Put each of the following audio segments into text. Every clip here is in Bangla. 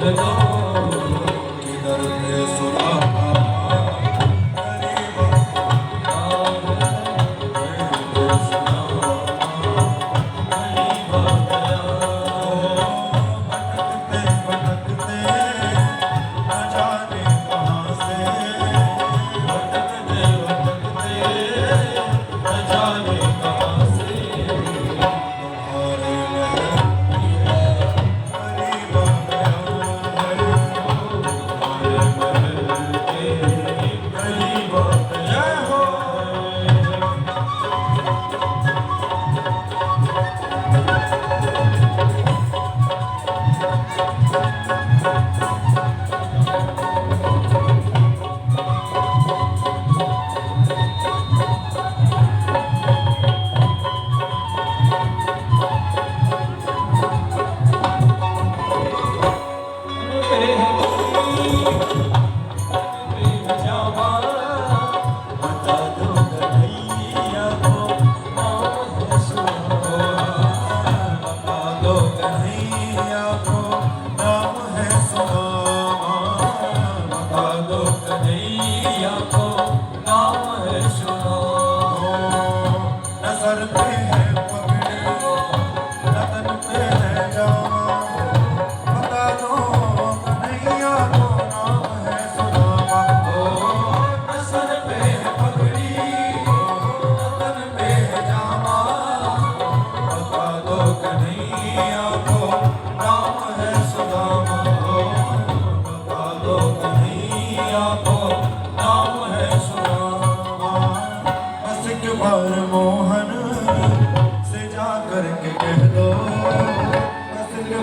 The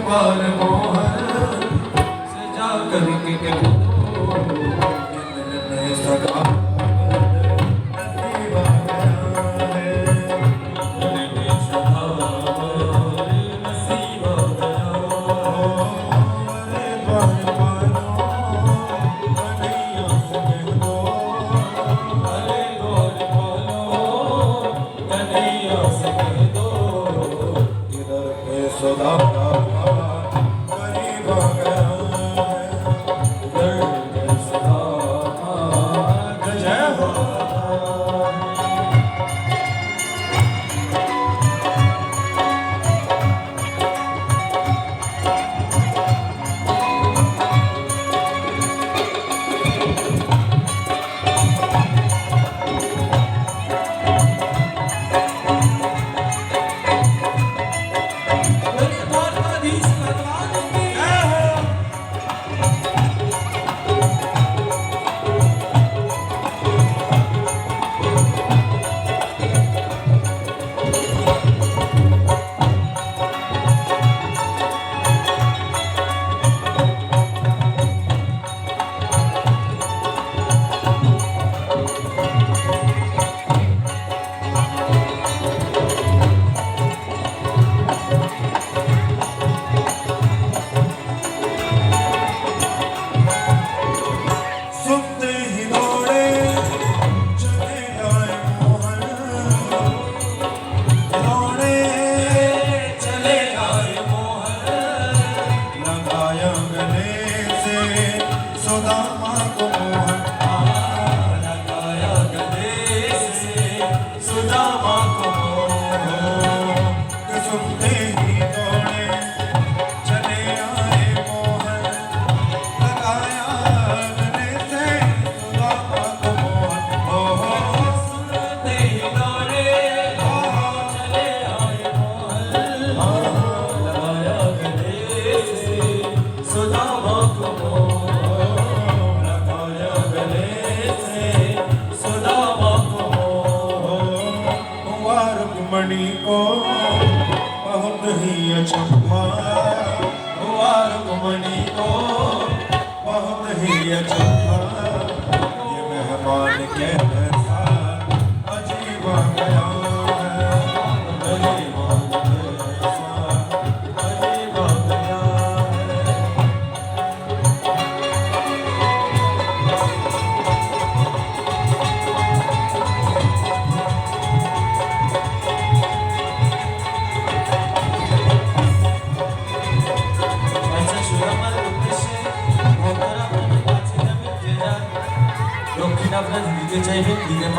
गोपाल मोहन सजा करके के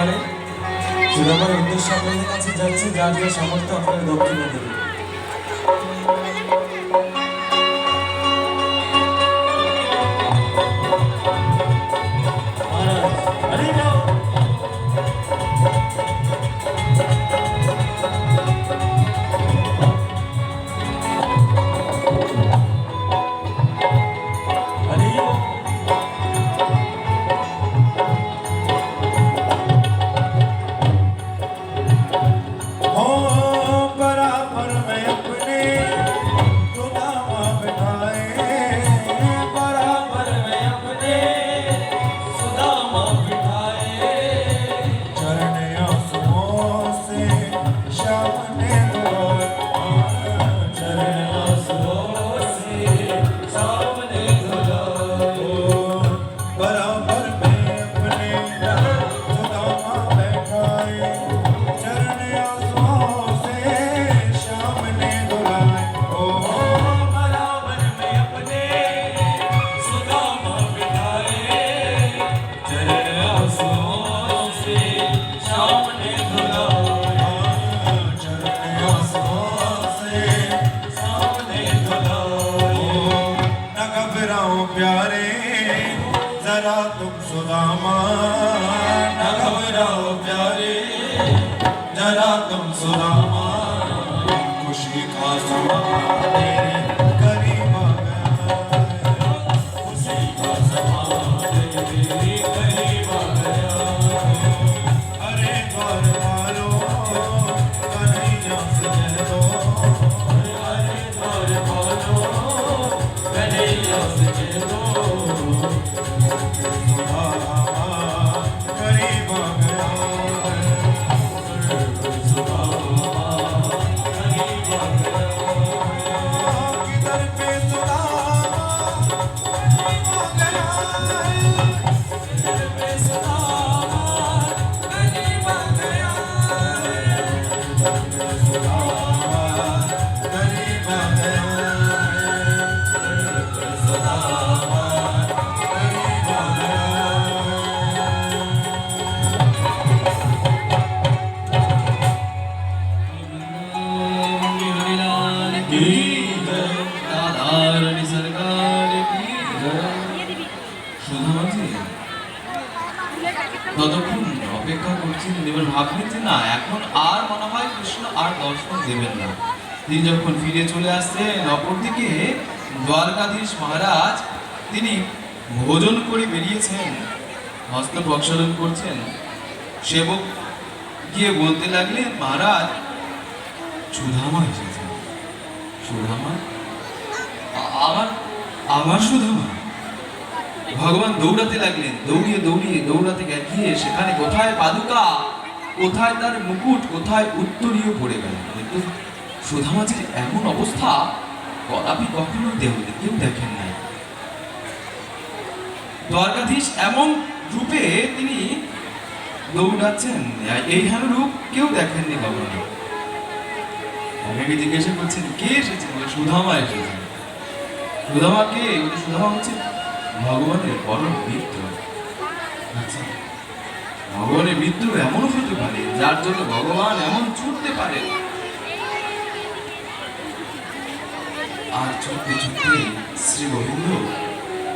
দিতে পারেন উদ্দেশ্য আপনাদের কাছে যাচ্ছে যার যা সামর্থ্য আপনারা দক্ষিণে দেবেন Não, é não, não. যে না, এখন আর মনে হয় কৃষ্ণ আর দর্শন দেবেন না। তিনি যখন ফিরে চলে আসছেন, অপরদিকে দ্বারকাধীশ মহারাজ, তিনি ভোজন করে বেরিয়েছেন, হস্ত প্রক্ষালন করছেন। সেবক গিয়ে বলতে লাগলেন, মহারাজ, সুধামা এসেছেন সুধামা? আমার আমার সুধামা? ভগবান দৌড়াতে লাগলেন, দৌড়িয়ে দৌড়িয়ে, দৌড়াতে গিয়ে সেখানে কোথায়? পাদুকা! কোথায় তার মুকুট, কোথায় উত্তরীয় পড়ে গেল? কিন্তু সুধামাজির এমন অবস্থা কদাপি কখনো দেহলে কেউ দেখেন নাই। দ্বারকাধীশ এমন রূপে তিনি দৌড়াচ্ছেন। এই হেন রূপ কেউ দেখেননি কখনো। আমাকে জিজ্ঞাসা করছেন, কে এসেছে? বলে সুধামা এসেছে। সুধামা কে সুধামা হচ্ছে ভগবানের পরম মিত্র। আচ্ছা ভগবানের মিত্র এমন হতে পারে যার জন্য ভগবান এমন ছুটতে পারে। আর ছুটতে ছুটতে শ্রী গোবিন্দ,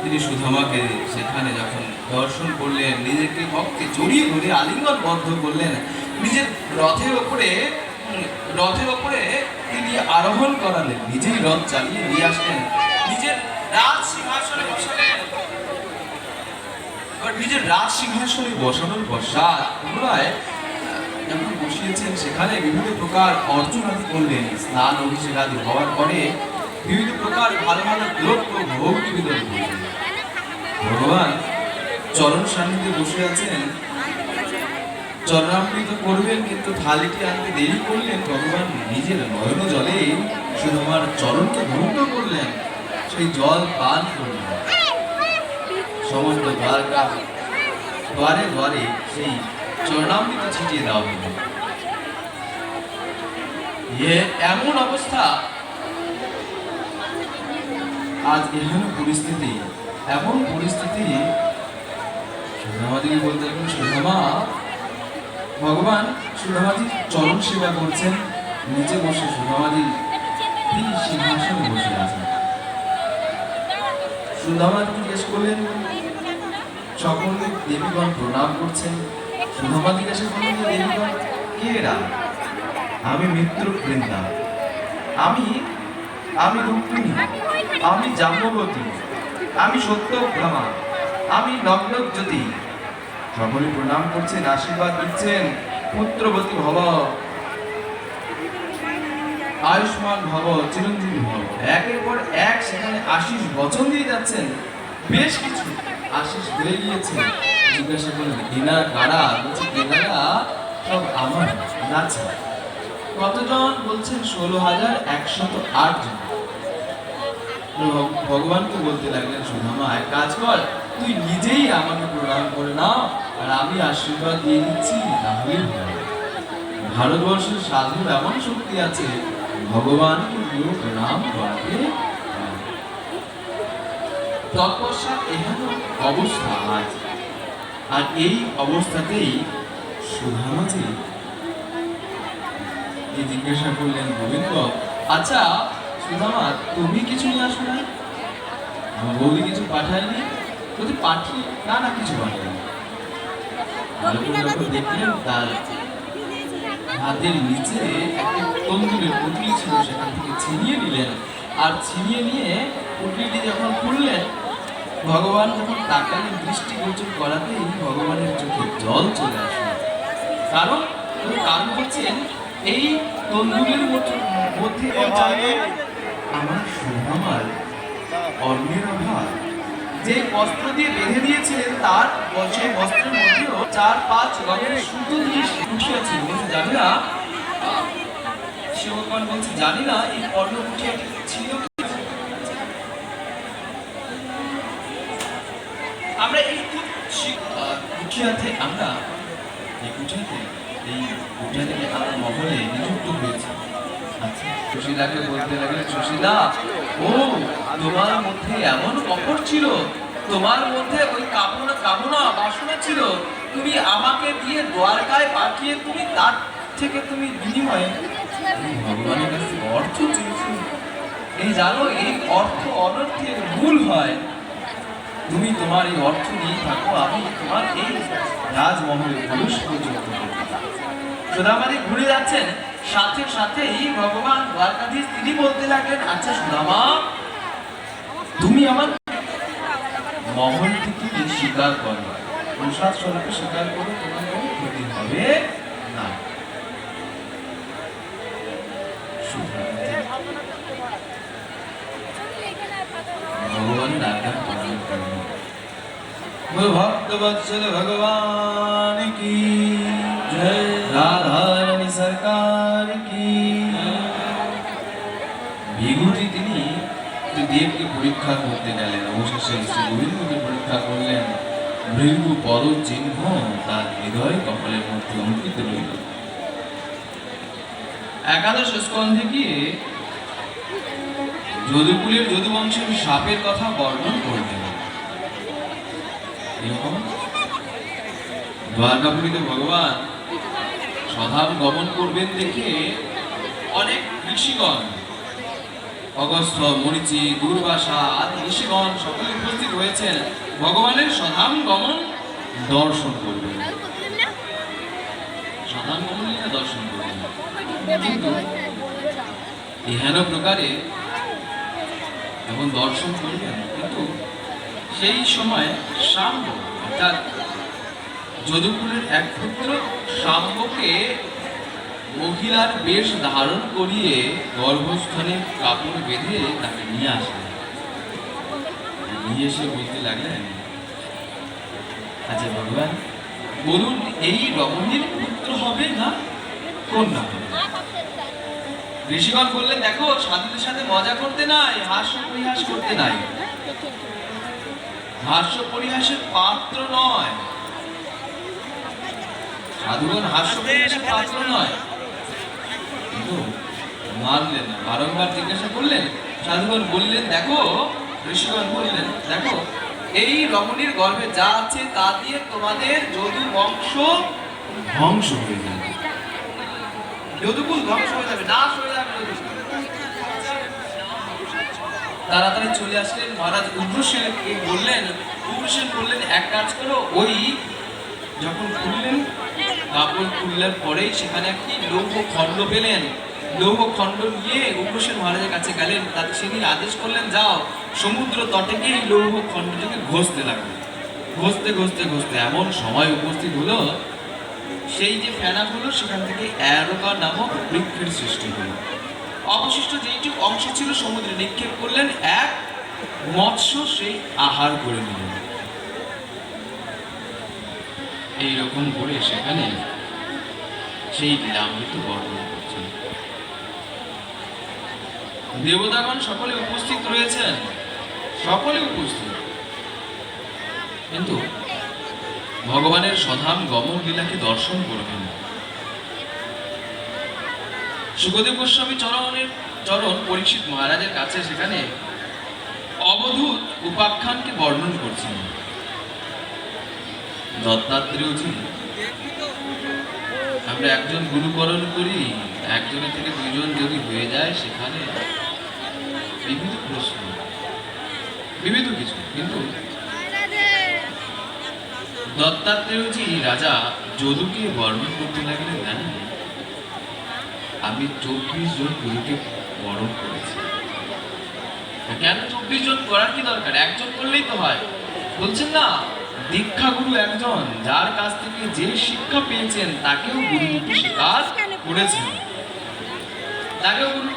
তিনি সুধামাকে সেখানে যখন দর্শন করলেন, নিজেকে ভক্তে জড়িয়ে ধরে আলিঙ্গন বদ্ধ করলেন, নিজের রথের ওপরে রথের ওপরে তিনি আরোহণ করালেন, নিজেই রথ চালিয়ে নিয়ে আসলেন, নিজের রাজ সিংহাসনে বসালেন। এবার নিজের রাজ সিংহাসনে বসানোর পশ্চাৎ পুনরায় যখন বসিয়েছেন সেখানে বিভিন্ন প্রকার অর্জন করলেন, স্নান অভিষেক আদি হওয়ার পরে বিভিন্ন প্রকার ভালো ভালো দ্রব্য, ভোগ নিবেদন করলেন। ভগবান চরণ সান্নিধ্যে বসে আছেন। চরণামৃত করবেন, কিন্তু থালিটি আনতে দেরি করলেন। ভগবান নিজের নয়ন জলে শুধু আমার চরণকে ধৌত করলেন, সেই জল পান করলেন। সমস্ত দ্বারকা দ্বারে দ্বারে সেই চরণামৃত ছিটিয়ে দেওয়া হলো। এমন অবস্থা। আজ এহেন পরিস্থিতি, এমন পরিস্থিতি। সুধামাদিকে বলতে লাগলেন সুধামা, ভগবান সুধামাদি চরণ সেবা করছেন। নিচে বসে সুধামাদি তিনি সিংহাসনে বসে আছেন। সুধামাদি জিজ্ঞেস করলেন সকলে দেবীগণ প্রণাম করছেন। সুধামা জিজ্ঞাসা করলেন যে দেবীগণ, কে এরা? আমি মিত্র বৃন্দা আমি আমি রুক্মিণী। আমি জাম্ববতী আমি সত্যভামা আমি নগ্নজ্যোতি। সকলে প্রণাম করছেন, আশীর্বাদ দিচ্ছেন পুত্রবতী ভব। আয়ুষ্মান ভব, চিরঞ্জীবী ভব। একের পর এক সেখানে আশিস বচন দিয়ে যাচ্ছেন। বেশ কিছু। আশিস হয়ে গিয়েছে জিজ্ঞাসা করলেন এনার কারা? বলছে এনারা সব আমার নাচা। কতজন? বলছেন, ষোলো হাজার একশত আট জন। ভগবানকে বলতে লাগলেন সুধামা এক কাজ কর, তুই নিজেই আমাকে প্রণাম করে নাও, আর আমি আশীর্বাদ দিয়ে দিচ্ছি, তাহলেই ভারতবর্ষের সাধুর এমন শক্তি আছে, ভগবানকে প্রণাম করাতে। তৎপশ্চাৎ এহেন অবস্থা আজ। আর এই অবস্থাতেই সুধামাজি যে জিজ্ঞাসা করলেন গোবিন্দ আচ্ছা সুধামা তুমি কিছু না আমার বৌদি কিছু পাঠায়নি? যদি পাঠিয়ে না না কিছু পাঠায়নি। দেখলেন তার হাতের নিচে একটা তন্দুরের পুটলি ছিল সেখান থেকে ছিনিয়ে নিলেন। আর ছিনিয়ে নিয়ে পুটলিটি যখন খুললেন ভগবান যখন তাকালেন দৃষ্টি গোচর করাতেই ভগবানের চোখে জল চলে আসলো কারণ কারণ হচ্ছেন এই তন্দুরের মধ্যে আমার সুধামার অন্যের অভাব যে বস্ত্র দিয়ে বেঁধে দিয়েছিলেন তার সেই বস্ত্রের মধ্যেও চার পাঁচ রঙের সুতো দিয়ে বলছে জানি না। আহ, বলছে জানি না এই অন্য কুঠিয়াটি ছিল কি? আমরা এই কুঠিয়াতে আমরা এই কুঠিয়াতে এই কুঠিয়া থেকে আমরা মহলে নিযুক্ত হয়েছি। আচ্ছা সুশীলাকে বলতে লাগলেন সুশীলা, ও, তোমার মধ্যে এমন কপট ছিল, তোমার মধ্যে ওই কামনা কামনা, বাসনা ছিল, তুমি আমাকে দিয়ে দ্বারকায় পাঠিয়ে তুমি তার থেকে তুমি বিনিময়ে ভগবানের কাছে অর্থ চেয়েছো। এই জানো, এই অর্থ অনর্থের ভুল হয়। তুমি তোমার এই অর্থ নিয়ে থাকো, আমি তোমার এই রাজমহলে প্রবেশ পর্যন্ত। সুদামাদি ঘুরে যাচ্ছেন সাথে সাথেই ভগবান দ্বারকাধীশ তিনি বলতে লাগলেন আচ্ছা সুদামা, তুমি আমার মহল থেকে স্বীকার করো প্রসাদ স্বরূপে স্বীকার করো, তোমার কোনো ক্ষতি হবে बोल भक्त वत्सल भगवान की जय राधा रानी सरकार की বিভূতি তিনি যে দেবকে পরীক্ষা করতে গেলেন অবশেষে শ্রী গোবিন্দকে পরীক্ষা করলেন ভৃগু পদ চিহ্ন তার হৃদয় কপালের মধ্যে অঙ্কিত রইল একাদশ স্কন্ধে গিয়ে যদুকুলের যদুবংশের সাপের কথা বর্ণন করলেন দ্বারকাপুরীতে ভগবান স্বধাম গমন করবেন দেখে অনেক ঋষিগণ অগস্ত্য মরিচি দুর্বাসা আদি ঋষিগণ সকলে উপস্থিত হয়েছেন। ভগবানের স্বধাম গমন দর্শন করবেন। স্বধাম গমন দর্শন করবেন। এহেন প্রকারে যখন দর্শন করবেন সেই সময় শাম্ব অর্থাৎ যদুপুরের এক পুত্র শাম্বকে মহিলার বেশ ধারণ করিয়ে গর্ভস্থানে কাপড় বেঁধে তাকে নিয়ে আসলেন নিয়ে এসে বলতে লাগলেন আচ্ছা ভগবান, বলুন, এই রমণীর পুত্র হবে না কন্যা ঋষিগণ বললেন, দেখো, সাধুদের সাথে মজা করতে নাই হাস্য পরিহাস করতে নাই। হাস্য পরিহাসের পাত্র নয়। সাধুগণ হাস্য পরিহাসের পাত্র নয়। কিন্তু মানলেন বারংবার জিজ্ঞাসা করলেন, সাধুগণ বললেন, দেখো, ঋষিগণ বললেন, দেখো, এই রমণীর গর্ভে যা আছে তা দিয়ে তোমাদের যদু বংশ ধ্বংস হয়ে যাবে। যদুকুল ধ্বংস হয়ে যাবে, নাশ হয়ে যাবে যদুকুল। তাড়াতাড়ি চলে আসলেন। মহারাজ উগ্রসেনকে বললেন উগ্রসেন বললেন, এক কাজ করো, ওই যখন খুললেন, কাপড় খুললেন পরেই সেখানে একটি লৌহ খণ্ড পেলেন। লৌহ খণ্ড নিয়ে উগ্রসেন মহারাজের কাছে গেলেন। তাতে তিনি আদেশ করলেন, যাও, সমুদ্র তটে গিয়ে এই লৌহ খণ্ডটিকে ঘষতে লাগল ঘষতে ঘষতে ঘষতে এমন সময় উপস্থিত হলো, সেই যে ফেনাগুলো সেখান থেকে অ্যারোকা নামক বৃক্ষের সৃষ্টি হলো। অবশিষ্ট যেইটুকু অংশ ছিল সমুদ্রে নিক্ষেপ করলেন, এক মৎস্য সেই আহার করে নিলেন। এইরকম করে সেখানে সেই লীলামৃত বর্ণন করছেন। দেবতাগণ সকলে উপস্থিত রয়েছেন। সকলে উপস্থিত। কিন্তু ভগবানের সধাম গমন লীলাকে দর্শন করবেন সুখদেব গোস্বামী চরণের চরণ পরীক্ষিত মহারাজের কাছে সেখানে অবধূত উপাখ্যানকে বর্ণন করছেন। দত্তাত্রেয়জি আমরা একজন গুরুকরণ করি, একজনের থেকে দুজন যদি হয়ে যায়, সেখানে বিবিধ প্রশ্ন, বিবিধ কিছু, কিন্তু দত্তাত্রেয়জি রাজা যদুকে বর্ণন করতে লাগলেন জানেন? আমি চব্বিশ জন গুরুকে বরণ করেছি। কেন চব্বিশ জন? করার কি দরকার? একজন করলেই তো হয়। বলছেন না দীক্ষা গুরু একজন, যার কাছ থেকে যে শিক্ষা পেয়েছেন, তাকেও গুরু কাজ করেছেন। তাকেও গুরু